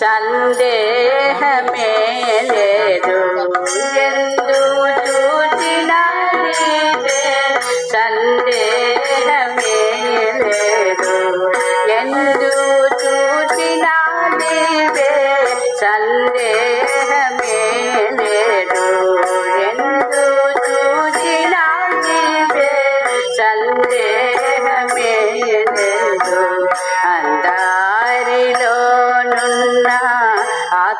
సందేహమే లేదు. ఎందు చూసినా సందేహమే లేదు. ఎందు చూసినా సందేహ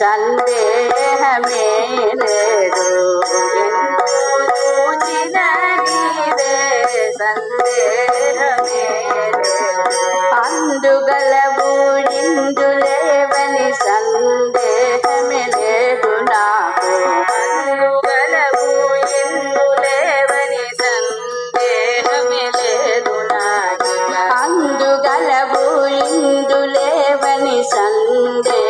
సందేహమే లేదు పూజిన నీవే సందేహమే అందుగలవు నిందులేవని సందేహమే లేదు నాకు. అందుగలవు ఇందులేవని సందేహమే లేదు నాకు అందుగలవు ఇందులేవని సందేహం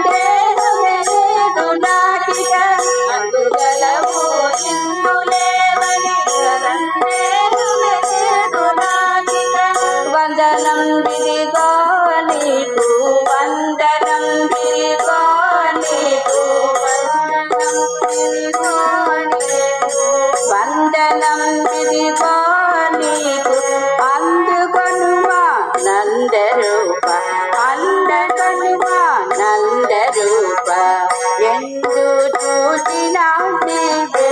స్వరూప ಎಂದು చూసినా నీవే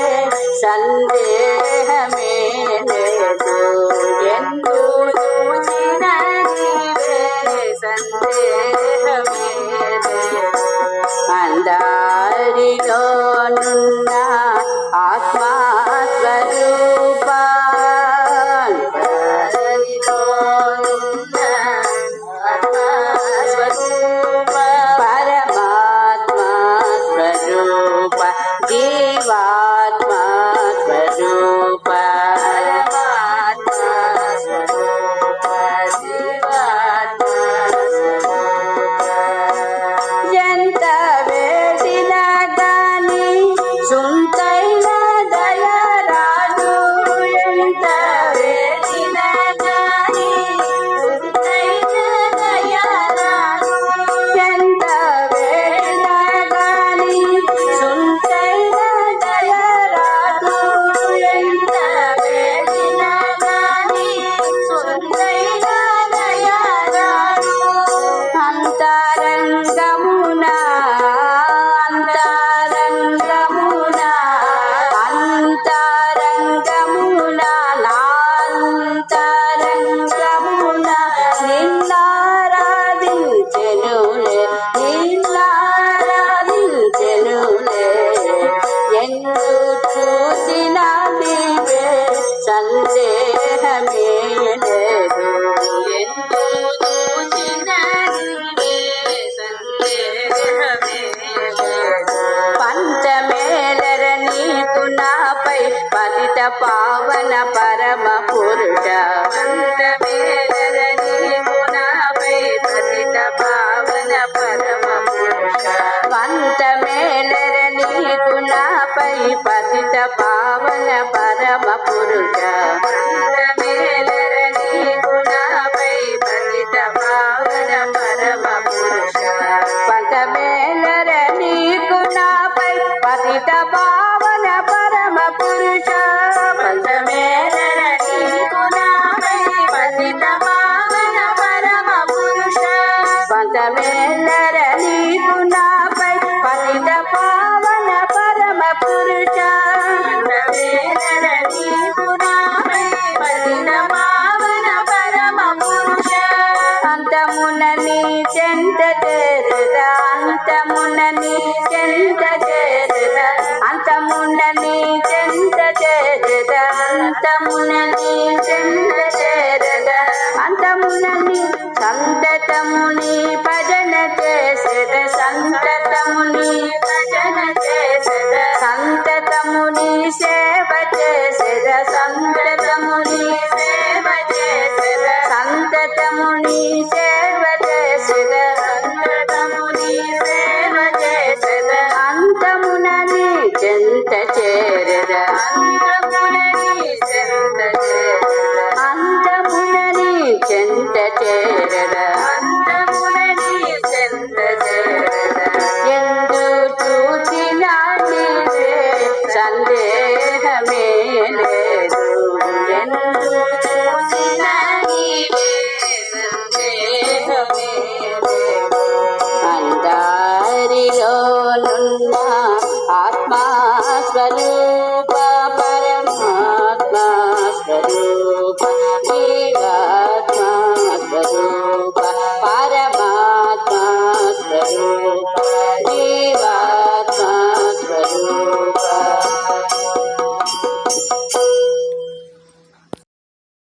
పావన పరమ పురుష పతిత పావన పరమ పురుష. పంచమేలర నీకు నాపై పతిత పావన పరమ పురుష పంచమేలర నీకు నాపై పతిత పావన అంతమున నీ చెంత చేరద? అంతమున నీ చెంత చేరద? అంతమున నీ చెంత చేరద? అంతమున నీ చెంత చేరద? అంతమున నీ సంతతముని భజన చేసెద? సంతతముని భజన చేసెద? సంతతముని సేవ చేసెద? సంతతముని సేవ చేసెద? సంతతముని సేవ చెంత చేరద